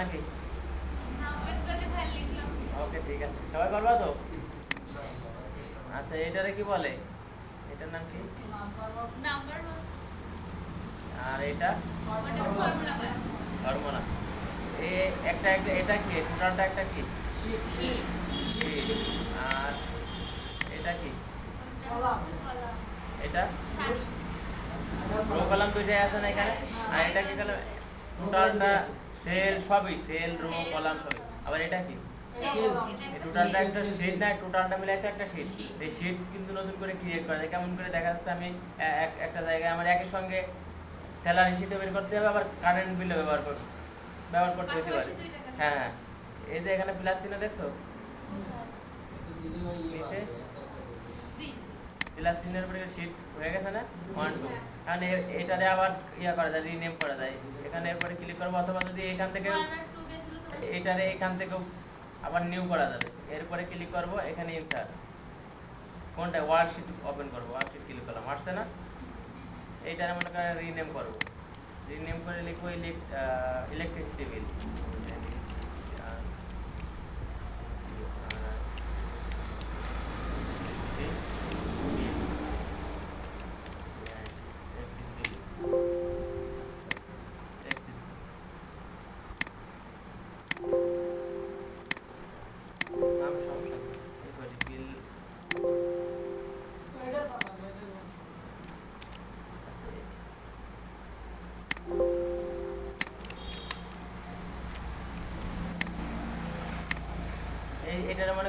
নাকি ওকে ঠিক আছে। সবাই পারবা তো? আচ্ছা এটারে কি বলে? এটার নাম কি? আর এটা? ফর্মুলা। করা এ একটা একটা এটা কি? টোটালটা একটা কি। আর এটা কি? এটা? রো কলাম দুইটাই আছে না এখানে? আর এটা কি কলাম টোটালটা সেল সবই সেল রো কলাম সবই। আবার এটা কি? টোটালটা একটা শীট না টোটালটা মিলে একটা একটা শীট এই শীট কিন্তু নতুন করে ক্রিয়েট করা যায়। কেমন করে দেখা যাচ্ছে আমি এক- একটা জায়গায় আমার একই সঙ্গে স্যালারি শিটও বের করতে হবে আবার কারেন্ট বিলও ব্যবহার কর ব্যবহার করতে হতে পারে। হ্যাঁ হ্যাঁ। এই যে এখানে প্লাস চিহ্ন দেখছ? নিচে? প্লাস চিহ্নের উপরে শিট হয়ে গেছে না? ওয়ান টু কারণ এটারে আবার ইয়া করা যায় রিনেম করা যায়। এখানে এরপরে ক্লিক করব অথবা যদি এখান থেকে এটারে এখান থেকেও আবার নিউ করা যাবে। এরপরে ক্লিক করব এখানে ইনসার্ট কোনটা? ওয়ার্কশিট ওপেন করব। ওয়ার্কশিট ক্লিক করলাম আসছে না? এইটারে মনে করেন রিনেম করব। রিনেম করে লিখব ইলেকট্রিসিটি বিল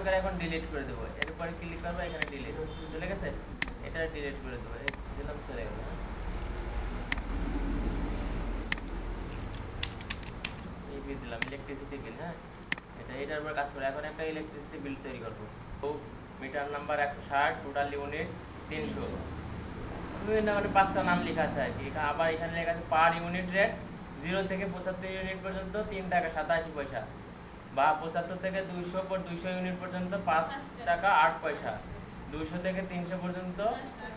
করে এখন ডিলিট করে দেবো। এরপরে ক্লিক করব, এখানে ডিলিট চলে গেছে? এটা ডিলিট করে দেবো। দিলাম, চলে গেল হ্যাঁ। এই বিল দিলাম ইলেকট্রিসিটি বিল হ্যাঁ? এটা, এটার উপর কাজ করে। এখন একটা ইলেকট্রিসিটি বিল তৈরি করব। তো মিটার নাম্বার একশো ষাট টোটাল ইউনিট তিনশো। বিভিন্ন মানে পাঁচটা নাম লেখা আছে আর কি। আবার এখানে লেখা আছে পার ইউনিট রেট জিরো থেকে পঁচাত্তর ইউনিট পর্যন্ত তিন টাকা সাতাশি পয়সা। বা পঁচাত্তর থেকে দুইশো পর দুইশো ইউনিট পর্যন্ত পাঁচ টাকা। আট পয়সা। দুইশো থেকে তিনশো পর্যন্ত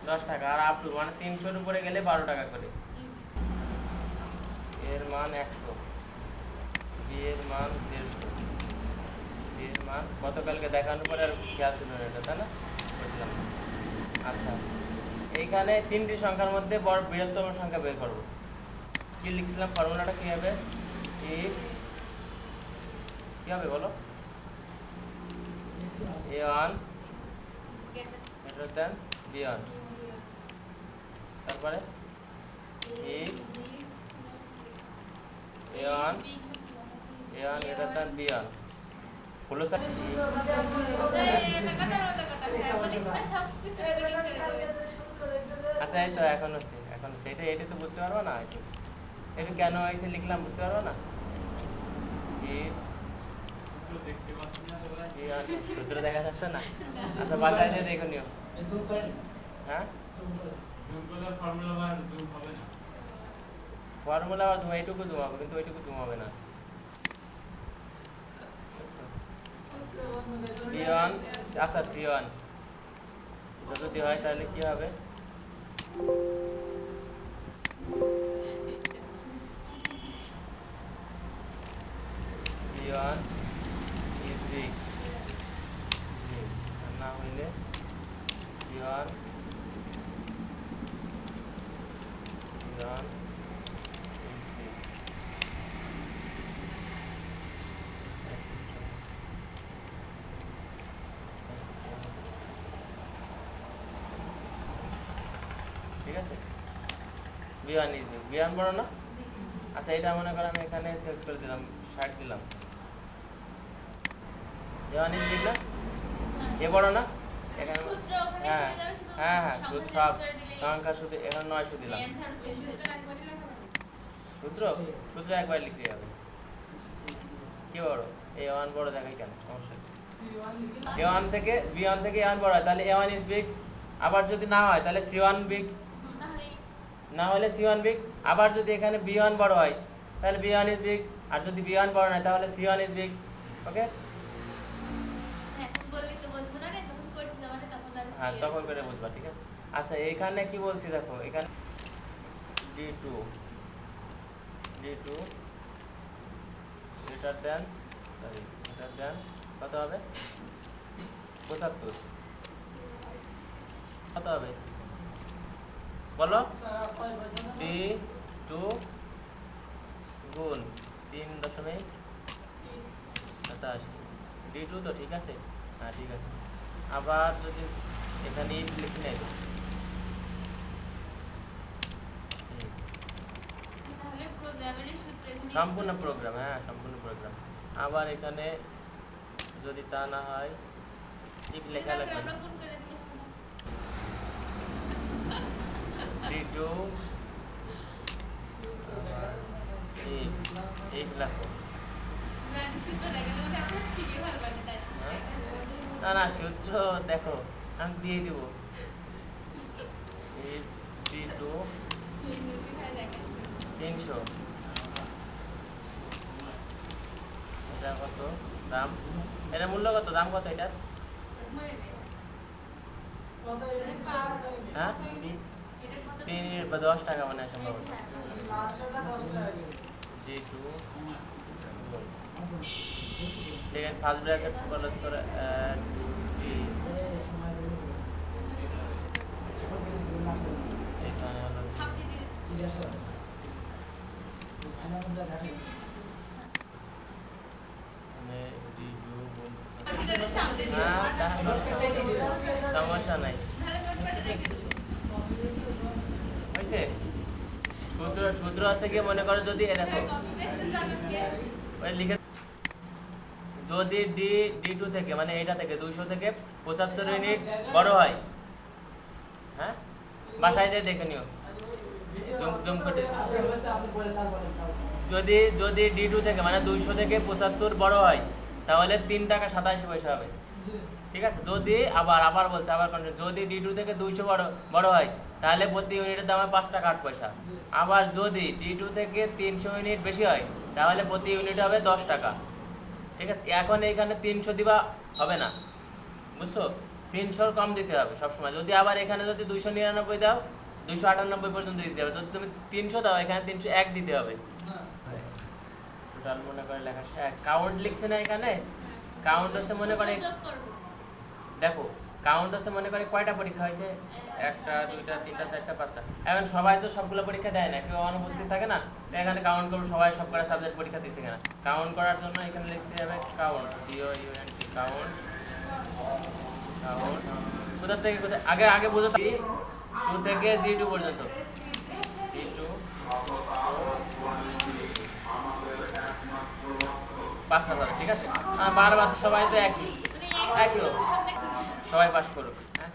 দশ টাকা। আর আপ টু মানে তিনশোর উপরে গেলে বারো টাকা করে। এর মান একশো। বি এর মান দেড়শো। সি এর মান গতকালকে দেখানোর পরে আর খেয়াল ছিল না এটা তাই না? বুঝলাম। আচ্ছা। এইখানে তিনটি সংখ্যার মধ্যে বড় বৃহত্তম সংখ্যা বের করব। কি লিখছিলাম? ফর্মুলাটা কী হবে? ইফ কি হবে বলো? A one greater than B one তারপরে? If A one A one greater than B one sir আচ্ছা এই তো এখন হচ্ছে এখন হচ্ছে এটা তো বুঝতে পারব না। এটা কেন হয়েছে লিখলাম, বুঝতে পারব না? এ ওয়ান সূত্র দেখা যাচ্ছে না আচ্ছা বাসায় যে দেখো নিও হ্যাঁ ফর্মুলা বা জমা এইটুকু জমাবো কিন্তু ওইটুকু জমাবে না বি ওয়ান আচ্ছা সি ওয়ান যদি হয় তাহলে কি হবে বি ওয়ান ইজ বিগ আর না হইলে সি ওয়ান সি ওয়ান ঠিক আছে? বিয়ান ইজ বিগ বিয়ান বড় না? আচ্ছা এটা মনে করো আমি এখানে চেঞ্জ করে দিলাম ষাট দিলাম। বিয়ান ইজ বিগ না? এ বড় না? এখানে সূত্র ওখানে হ্যাঁ হ্যাঁ হ্যাঁ সব সংখ্যা শুধু এখন নয়শো দিলাম। সূত্র সূত্র একবার লিখলে হবে কি বড়? এ ওয়ান বড় দেখাই কেন? সমস্যা এ ওয়ান থেকে বি ওয়ান থেকে এ ওয়ান বড় হয় তাহলে এ ওয়ান ইজ বিগ আবার যদি না হয় তাহলে সি ওয়ান বিগ না হলে সি ওয়ান বিগ আবার যদি এখানে বি ওয়ান বড় হয় তাহলে বি ওয়ান ইজ বিগ আর যদি বি ওয়ান বড় নয় তাহলে C one is big okay হ্যাঁ তখন করে বুঝবা, ঠিক আছে? আচ্ছা এখানে কি বলছি দেখো, এখানে D two D two greater than sorry greater than কত হবে? পঁচাত্তর। কত হবে? বলো? ডি টু গুণ তিন দশমিক সাতাশি। ডি টু তো ঠিক আছে? হ্যাঁ ঠিক আছে। আবার যদি এখানে ইফ লিখে use সম্পূর্ণ প্রোগ্রাম হ্যাঁ সম্পূর্ণ প্রোগ্রাম। আবার এখানে যদি তা না হয় ইফ লেখা লাগবে টু তাই না? হ্যাঁ? না না সূত্র দেখো। আমি দিয়ে দিব। তিনশো। এটা কত? দাম? এটা মূল্য কত? দাম কত এটার হ্যাঁ? তিন বা দশ টাকা মানে সম্ভবত। G two second first bracket close করে add টি এখানে হলো ছাব্বিশ এখানে ডি টু গুণ এটা সামনে দিয়ে হ্যাঁ, আমরা তাহলে সূত্র আছে গিয়ে মনে করো যদি লিখে যদি ডি ডি টু থেকে মানে এটা থেকে, দুইশো থেকে পঁচাত্তর ইউনিট বড় হয়। হ্যাঁ? বাসায় যেয়ে দেখে নিও। যদি যদি ডি টু থেকে মানে দুইশো থেকে পঁচাত্তর বড় হয় তাহলে তিন টাকা সাতাশি পয়সা হবে। ঠিক আছে? যদি আবার আবার বলছে আবার continue, যদি ডি টু থেকে দুইশো বড় বড় হয় তাহলে প্রতি ইউনিটের দাম হয় পাঁচ টাকা আট পয়সা। আবার যদি ডি টু থেকে তিনশো ইউনিট বেশি হয় তাহলে প্রতি ইউনিট হবে দশ টাকা। ঠিক আছে? এখন এইখানে তিনশো দিবা হবে না। বুঝছ? তিনশোর কম দিতে হবে সবসময়। যদি আবার এখানে যদি দুইশো নিরানব্বই দাও দুইশো আটানব্বই পর্যন্ত দিতে হবে। যদি তুমি তিনশো দাও এখানে তিনশো এক দিতে হবে। টোটাল মনে করে লেখা কাউন্ট লিখছে না এখানে? কাউন্ট হচ্ছে মনে করে দেখো কাউন্ট হচ্ছে মনে করে কয়টা পরীক্ষা হয়েছে? একটা দুইটা তিনটা চারটা পাঁচটা। এখন সবাই তো সবগুলো পরীক্ষা দেয় না কেউ অনুপস্থিত থাকে না। এখানে কাউন্ট করব সবাই সব কটা সাবজেক্ট পরীক্ষা দিচ্ছে কিনা। কাউন্ট করার জন্য এখানে লিখতে হবে count C O U N T count count কোথা থেকে কোথায় আগে আগে বোঝো টু থেকে জি টু পর্যন্ত। C two. পাঁচ হাজার ঠিক আছে? আর বারবার সবাই তো একই। একই? সবাই পাস করুক হ্যাঁ?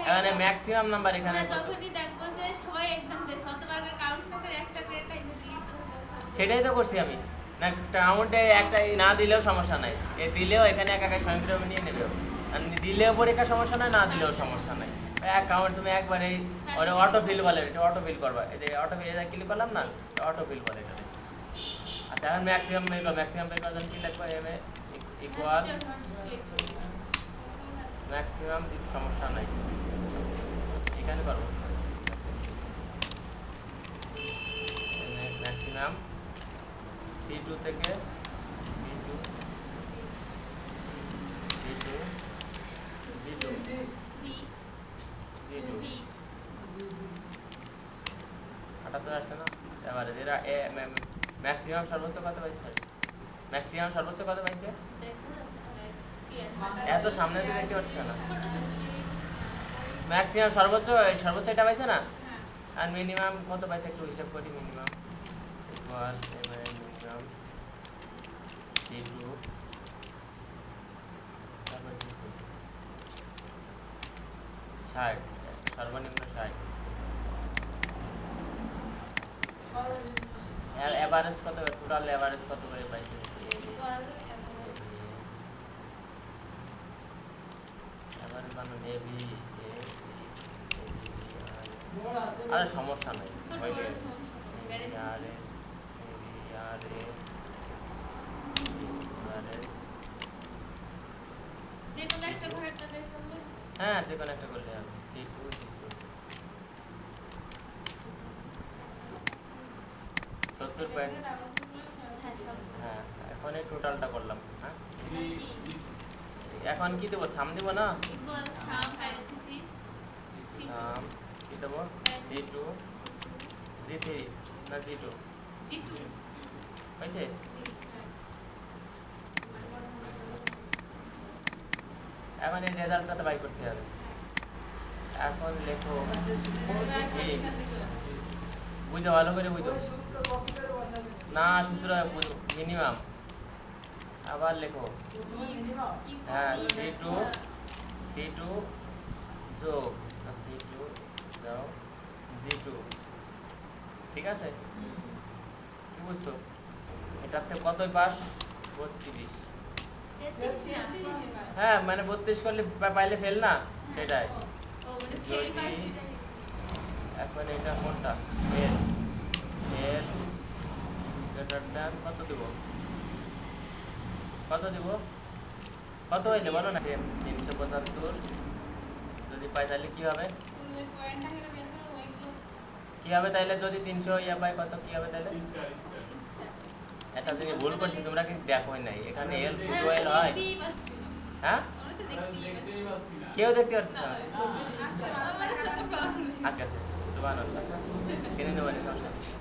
এখানে ম্যাক্সিমাম নাম্বার এখানে হ্যাঁ, সেটাই তো করছি আমি। না কাউন্টে একটা না দিলেও সমস্যা নাই। এ দিলেও এখানে একা একা স্বয়ংক্রিয়ভাবে নিয়ে নেবে। দিলেও পরীক্ষা সমস্যা নাই, না দিলেও সমস্যা নাই। অ্যাকাউন্ট তুমি একবার এই অটো ফিল বলে, এটা অটো ফিল করবা। এই যে অটো ফিল এটা ক্লিক করলাম না অটো ফিল বলে এটা। আচ্ছা এখন ম্যাক্সিমাম করো ম্যাক্সিমাম বের করার জন্য কি লিখব এম ইকুয়াল দ্বিতীয় note ম্যাক্সিমাম সমস্যা নাই, এখানে করব ম্যাক্সিমাম সি টু থেকে C two C two G two C, G two C, আটাত্তর আসছে না এবারে যেটা ম্যাক্সিমাম সর্বোচ্চ কত পাইছে? ম্যাক্সিমাম সর্বোচ্চ কত পাইছে। এত সামনে দিয়ে দেখতে পাচ্ছ না। ম্যাক্সিমাম সর্বোচ্চ সর্বোচ্চ এটা পাইছে না। আর মিনিমাম কত পাইছে? একটু হিসাব করি মিনিমাম ইকুয়াল এবার মিনিমাম সি টু ষাট। সর্বনিম্ন ষাট। এভারেজ কত? টোটাল এভারেজ কত করে পাইছে? আরে সমস্যা নাই। হয়ে হ্যাঁ যে কোনো একটা করলে? হবে। সি টু সি টু সত্তর পয়েন্ট হ্যাঁ হ্যাঁ এখন এই টোটালটা করলাম হ্যাঁ? এখন কি দেবো? সাম দেবো না? সাম কি দেবো? সি টু জি থ্রি না জি টু হয়েছে? এখন এই রেজাল্টটা তো বাই করতে হবে। এখন লেখো বুঝো ভালো করে বুঝো। না সূত্র মিনিমাম আবার লেখো। হ্যাঁ সি টু সি টু যোগ সি টু দাও জি টু ঠিক আছে? কি বুঝছ? এটাতে কতই পাস? বত্রিশ। হ্যাঁ মানে বত্রিশ করলে পাইলে ফেল না? সেটাই। ও মানে এখন এটা কোনটা? ফেল গ্রেটার দ্যান কত দেব? কত দেব? কত হইলে বলো না? তিনশো পঁচাত্তর। যদি পাই তাহলে কি হবে? কি হবে তাইলে? যদি তিনশো ইয়া পাই কত কি হবে তাহলে একটা জিনিস ভুল করছি তোমরা কিন্তু দেখোই নাই। এখানে এল শুধু এল হয়। হ্যাঁ। কেউ দেখতে পাচ্ছ problem। আজকে আছে। সুবান কিনে নেব না, সমস্যা।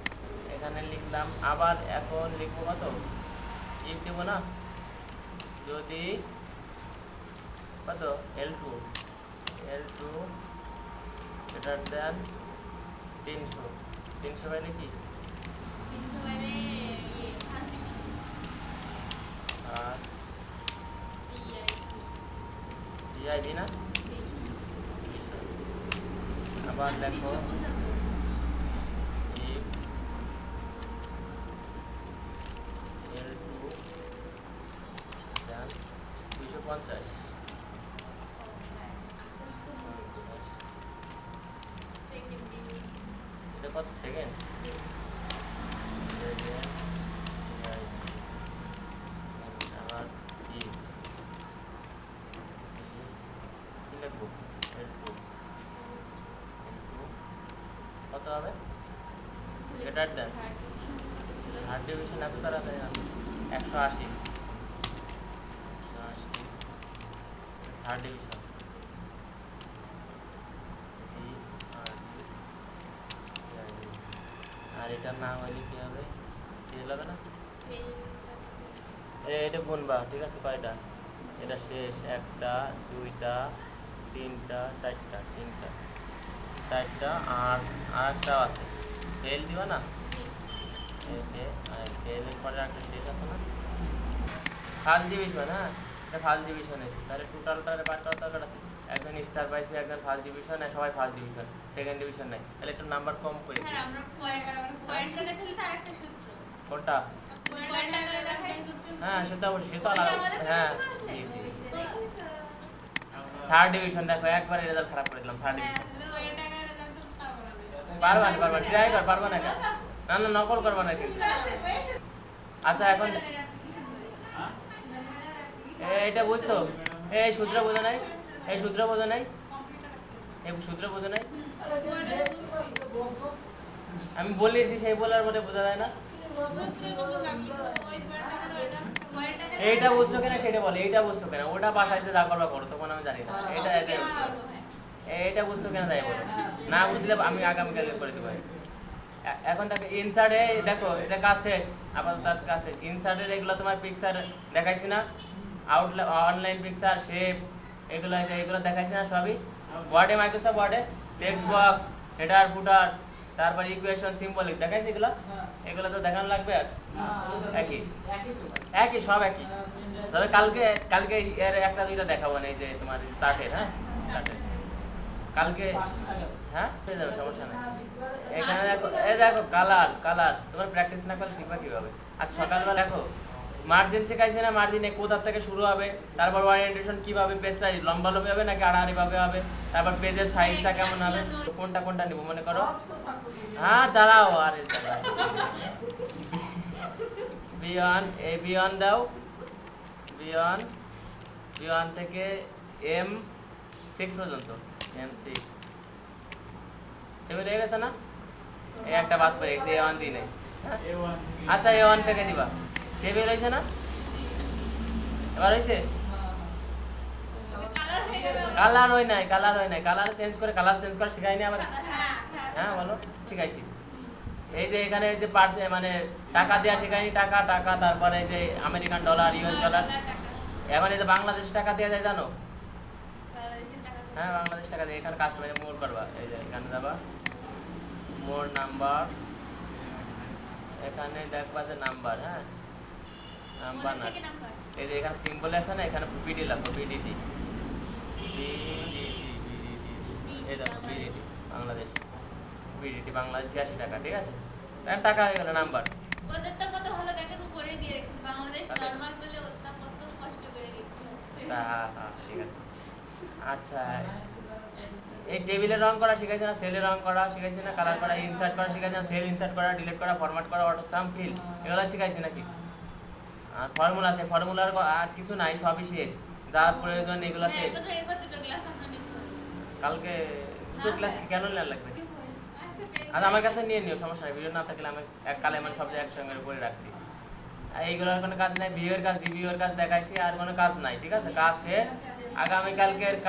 এখানে লিখলাম আবার এখন লিখব কত? ইফ দেবো না? যদি কত? L two L two greater than তিনশো। তিনশো পাইলে কি? তিনশো মানে ইয়ে, first division। আর ইয়ে, ডিআইবি না জি। division। আবার লেখো তিনশো পঁচাত্তর। if L two then দুইশো পঞ্চাশ ও, হ্যাঁ, আস্তে আস্তে বুঝছি। Second division। এটা কত সেকেন্ড জি। আবার কি কি লিখব L two L two কত হবে কত ছিল? থার্ড ডিভিশন এত তাড়াতাড়ি হবে একশো আশি। Third division. আর এটা না হলে কি হবে? ফেল হবে না? এটা গুনবা, ঠিক আছে, কয়টা? এটা শেষ, একটা, দুইটা, তিনটা, চারটা তিনটা, চারটা, আর আর একটাও আছে। ফেল দিবা না? জি। ফেলের পরে একটা শেষ আছে না? ফার্স্ট ডিভিশন হ্যাঁ? এটা ফার্স্ট ডিভিশন এসে। তাহলে টোটালটা বার কত টাকা আছে। একজন স্টার পাইছে একজন ফার্স্ট ডিভিশন আর সবাই ফার্স্ট ডিভিশন সেকেন্ড ডিভিশন নাই। তাহলে একটু নাম্বার কম করে হ্যাঁ। কোনটা। হ্যাঁ সেটা অবশ্যই সেটা হ্যাঁ? থার্ড ডিভিশন দেখো একবারে রেজাল্ট খারাপ করে দিলাম থার্ড হ্যাঁ, ডিভিশন। পারবা না, পারবা ট্রাই কর, পারবা না? না না, নকল করবা না। আচ্ছা এখন এ- এটা বুঝছ? এই সূত্র বোঝা নাই? এই সূত্র বোঝা নাই? এই সূত্র বোঝা নাই? আমি বলেছি, সেই বলার পরে বোঝা যায় না। এইটা বুঝছ কিনা, সেটা বলে। এইটা বুঝছ কিনা? ওটা বাসায় যা করবা করো তখন আমি জানি না। এটা এটা বুঝছ। কিনা তাই বলো? না বুঝলে আমি আগামীকালে করে দেবো এখন দেখো ইনসার্টে দেখো, এটা কাজ শেষ, আপাতত কাজ শেষ। ইনসার্টের এগুলো তোমার পিকচার দেখাইছি না। আউট অনলাইন পিকচার শেপ এগুলো এগুলো দেখাইছি না সবই। ওয়ার্ডে মাইক্রোসফট ওয়ার্ডে টেক্সট বক্স হেডার ফুটার তারপর ইকুয়েশন সিম্বলিক দেখাইছি এগুলো? এগুলো তো দেখানো লাগবে আর? একই? একই, সব একই। তবে কালকে কালকে এর একটা দুইটা দেখাবো না, এই যে তোমার স্টার্টের হ্যাঁ? স্টার্টের কালকে হ্যাঁ হয়ে? যাবে সমস্যা নেই। এখানে দেখো এই দেখো কালার কালার। তোমার প্র্যাকটিস না করলে শিখবা কীভাবে? আজ সকালবেলা দেখো মার্জিন শেখাইছে না মার্জিনে কোথার থেকে শুরু হবে? তারপর ওরিয়েন্টেশন কীভাবে পেজটা লম্বা লম্বি হবে নাকি আড়াআড়ি ভাবে হবে? তারপর পেজের সাইজটা কেমন হবে? কোনটা কোনটা নিব মনে করো? হ্যাঁ দাঁড়াও আরে দাঁড়াও। বিয়ন এ বিয়ন দাও। বিয়ন বিয়ন থেকে এম সিক্স পর্যন্ত। তুমি রয়ে গেছে না? এই একটা বাদ পড়ে গেছে এ ওয়ান দিই নাই? আচ্ছা এ ওয়ান থেকে দিবা। টেবিল হয়েছে না? এবার হয়েছে? কালার হয়ে নাই কালার হয় নাই। কালার চেঞ্জ করে কালার চেঞ্জ করে শিখাইনি আবার হ্যাঁ বলো ঠিক আছে এই যে এখানে যে পার্সে মানে টাকা দেওয়া শেখায়নি টাকা টাকা তারপরে এই যে আমেরিকান ডলার ইউএস ডলার। এখন এই যে বাংলাদেশ টাকা দেওয়া যায় জানো? হ্যাঁ বাংলাদেশ টাকা দিয়ে এখানে কাস্টমাইজ মোর করবা। এই যে এখানে যাবা। More number. এখানে দেখবা যে নাম্বার হ্যাঁ? নাম্বার না এই যে এখানে সিম্বল আছে না এখানে বিডি লাগবে বিডিটি এই দেখো বিডিটি বাংলাদেশ। বিডিটি বাংলাদেশ ছিয়াশি টাকা ঠিক আছে? টাকা হয়ে গেল নাম্বার। ওদের তো কত ভালো দেখেন উপরে দিয়ে রেখেছে। বাংলাদেশ তাহলে? বলে ওটা কত কষ্ট করে লিখতে হচ্ছে তা হ্যাঁ ঠিক আছে। আচ্ছা। এই টেবিলে রং করা শিখাইছে না সেলে রং করা শিখাইছে না কালার করা ইনসার্ট করা শিখাইছে না সেল ইনসার্ট করা ডিলিট করা ফরম্যাট করা অটো সাম ফিল এগুলো শিখাইছে নাকি? আর ফর্মুলা আছে ফর্মুলার আর কিছু নাই সবই শেষ। যা প্রয়োজন এগুলো হ্যাঁ শেষ। কালকে দুটো ক্লাস কেন নেওয়া লাগবে? আর আমার কাছে নিয়ে নিও সমস্যা নেই ভিডিও না থাকলে আমি এক কালে মানে সব জায়গায় একসঙ্গে করে রাখছি। এইগুলোর কোনো কাজ নাই ভিউয়ের কাজ রিভিউয়ের কাজ দেখাইছি, আর কোনো কাজ নাই, ঠিক আছে? কাজ শেষ। আগামীকালকের কাজ